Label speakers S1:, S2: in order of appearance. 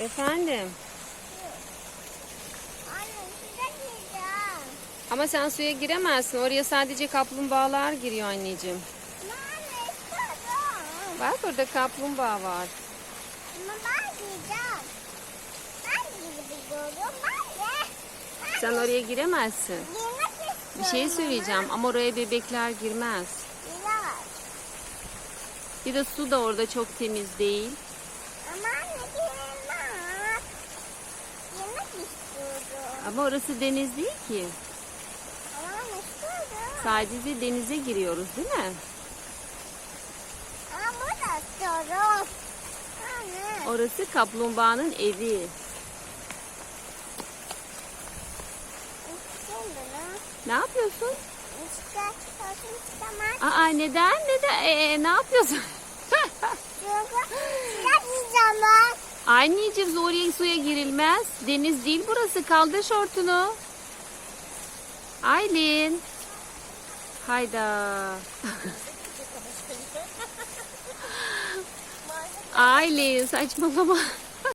S1: Efendim.
S2: Gireceğim.
S1: Ama sen suya giremezsin. Oraya sadece kaplumbağalar giriyor anneciğim. Bak orada kaplumbağa var. Sen oraya giremezsin. Bir şey söyleyeceğim ama oraya bebekler girmez. Bir de su da orada çok temiz değil.
S2: Ama
S1: orası deniz değil ki.
S2: Ama.
S1: Sadece denize giriyoruz değil mi?
S2: Ama. Anne.
S1: Orası kaplumbağanın evi. Ne yapıyorsun? Aa neden? Neden? Ee, ne yapıyorsun? Anneciğim oraya suya girilmez. Deniz değil burası. Kaldır şortunu. Aylin. Hayda. Aylin saçmalama.